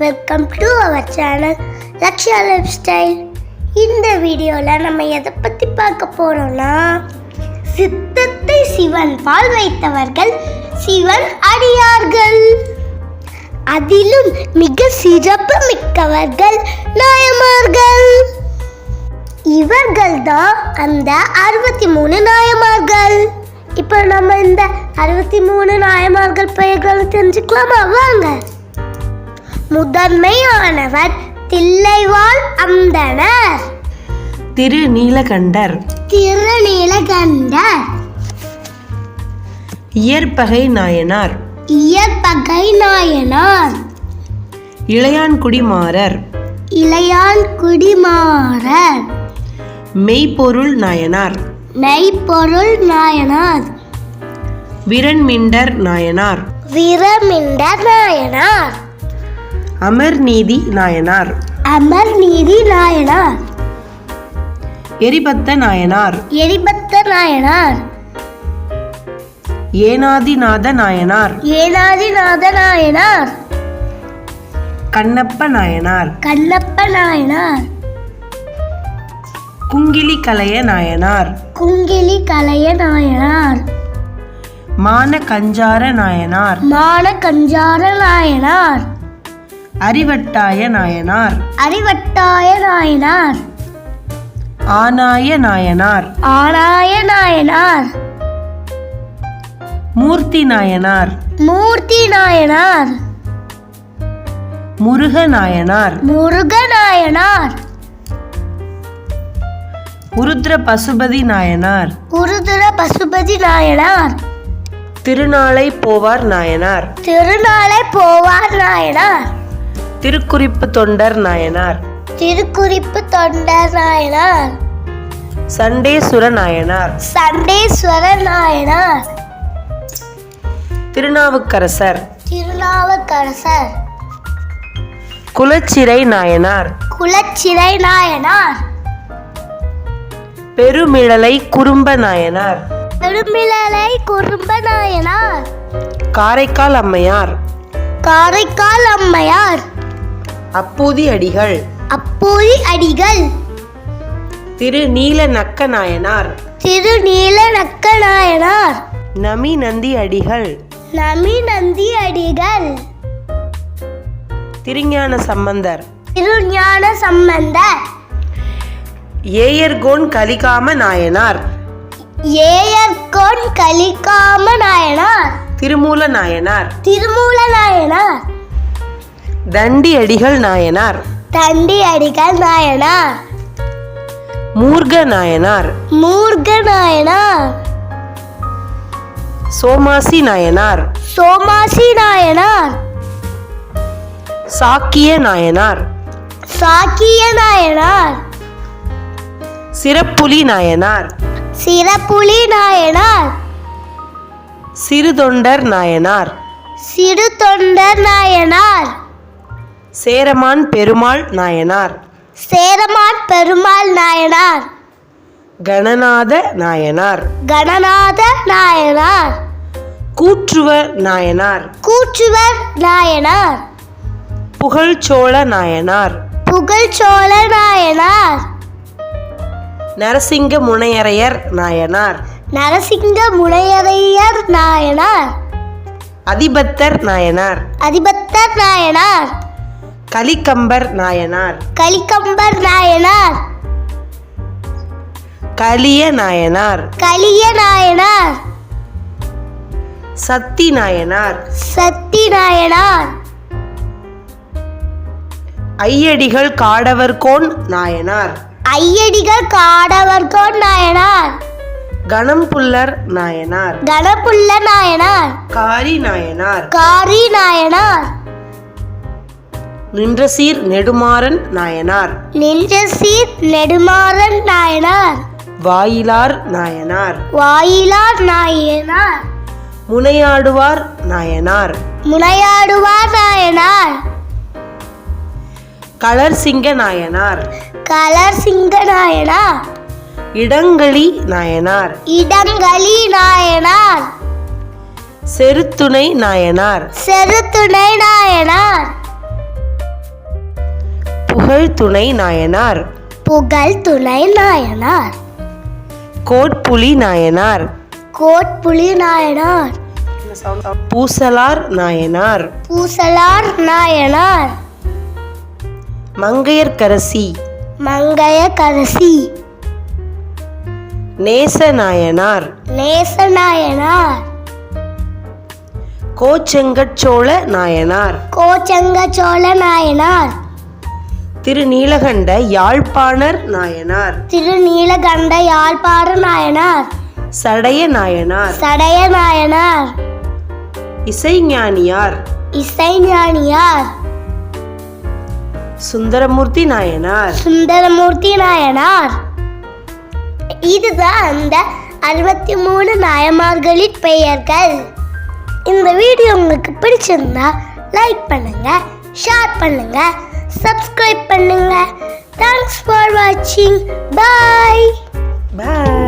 Welcome to our channel Laksha lifestyle இந்த வீடியோவில் நம்ம எதை பற்றி பார்க்க போகிறோம்னா சித்தத்தை சிவன் பால் வைத்தவர்கள் சிவன் அடியார்கள். அதிலும் மிக சிறப்பு மிக்கவர்கள் நாயமார்கள். இவர்கள் தான் அந்த அறுபத்தி மூணு நாயமார்கள். இப்போ நம்ம இந்த அறுபத்தி மூணு நாயமார்கள் பெயர்களை தெரிஞ்சுக்கலாமா? வாங்க. முதன்மையானவர் தில்லைவாழ் அந்தனர் திரு நீலகண்டர் திருநீலகண்டர். இயற்பகை நாயனார். இயற்பகை நாயனார். இளையான்குடி மாறர் இளையான் குடிமாறர் மெய்ப்பொருள் நாயனார். மெய்ப்பொருள் நாயனார். விரண்மிண்டர் நாயனார். வீரமிண்ட நாயனார். அமர்நீதி நாயனார். அமர் நீதி நாயனார். எரிபத்த நாயனார். எரிபத்த நாயனார். ஏனாதிநாத நாயனார். ஏனாதிநாத நாயனார். கண்ணப்ப நாயனார். கண்ணப்ப நாயனார். குங்கிலி கலைய நாயனார். குங்கிலி கலைய நாயனார். மான கஞ்சார நாயனார். மான கஞ்சார நாயனார். அறிவட்டாய நாயனார். அறிவட்டாய நாயனார். ஆனாய நாயனார். ஆனாய நாயனார். மூர்த்தி நாயனார். மூர்த்தி நாயனார். முருக நாயனார். முருக நாயனார். உருத்ர பசுபதி நாயனார். உருதுர பசுபதி நாயனார். திருநாளை போவார் நாயனார். திருநாளை போவார் நாயனார். திருக்குறிப்பு தொண்டர் நாயனார். திருக்குறிப்பு தொண்டர் நாயனார். சண்டேசுர நாயனார். சண்டேஸ்வர நாயனார். திருநாவுக்கரசர். திருநாவுக்கரசர். குலச்சிறை நாயனார். குலச்சிறை நாயனார். பெருமிழலை குறும்ப நாயனார். பெருமிழலை குறும்ப நாயனார். காரைக்கால் அம்மையார். காரைக்கால் அம்மையார். அப்பூதி அடிகள். அப்பூதி அடிகள். திரு நீல நக்க நாயனார். திருநீல நக்க நாயனார். நமி நந்தி அடிகள். நமி நந்தி அடிகள். திருஞான சம்பந்தர். திருஞான சம்பந்தர். ஏயர்கோன் கலிகாம நாயனார். ஏயர்கோன் கலிகாம நாயனார். திருமூல நாயனார். திருமூல நாயனார். தண்டி அடிகள் நாயனார். தண்டி அடிகள் நாயனார். மூர்க நாயனார் மூர்க நாயனார் சோமாசி நாயனார். சோமாசி நாயனார். சாக்கிய நாயனார். சாக்கிய நாயனார். சிறப்புலி நாயனார். சிறப்புலி நாயனார். சிறுதொண்டர் நாயனார். சிறு தொண்டர் நாயனார். சேரமான் பெருமாள் நாயனார். சேரமான் பெருமாள் நாயனார். கணநாத நாயனார். கணநாத நாயனார். கூற்றுவ நாயனார். கூற்றுவர் நாயனார். புகழ்ச்சோழ நாயனார். புகழ்ச்சோழ நாயனார். நரசிங்க முனையரையர் நாயனார். நரசிங்க முனையரையர் நாயனார். அதிபத்தர் நாயனார். அதிபத்தர் நாயனார். கலிக்கம்பர் நாயனார். கலிக்கம்பர் நாயனார். கலிய நாயனார். கலிய நாயனார். சத்தி நாயனார். சத்தி நாயனார். ஐயடிகள் காடவர்கோன் நாயனார். ஐயடிகள் காடவர்கோன் நாயனார். கணம்புல்லர் நாயனார். கணபுள்ள நாயனார். காரி நாயனார். காரி நாயனார். நின்ற சீர் நெடுமாறன் நாயனார். நின்ற சீர் நெடுமாறன் நாயனார். வாயிலார் நாயனார். வாயிலார் நாயனார். முனையாடுவார் நாயனார். முனையாடுவார் நாயனார். களர் சிங்க நாயனார். கலர் சிங்க நாயனார். இடங்களி நாயனார். இடங்களி நாயனார். செருத்துணை நாயனார். செருத்துணை நாயனார். புகழ் துணை நாயனார். புகழ் துணை நாயனார். கோட்புலி நாயனார். கோட்புலி நாயனார். பூசலார் நாயனார். பூசலார் நாயனார். மங்கையர்க்கரசி மங்கைய கரசி நேச நாயனார். நேச நாயனார். கோச்செங்கச்சோழ நாயனார். நாயனார் திருநீலகண்ட யாழ்ப்பாணர் நாயனார். திருநீலகண்ட யாழ்ப்பாறு நாயனார். சடைய நாயனார். சடைய நாயனார். இசைஞானியார். இசைஞானியார். சுந்தரமூர்த்தி நாயனார். சுந்தரமூர்த்தி நாயனார். இதுதான் அந்த அறுபத்தி மூணு நாயமார்களின் பெயர்கள். இந்த வீடியோ உங்களுக்கு பிடிச்சிருந்தா லைக் பண்ணுங்க ஷேர் பண்ணுங்க. சப்ஸ்கிரைப் பண்ணுங்க. தேங்க்ஸ் ஃபார் வாட்சிங் பாய் பாய்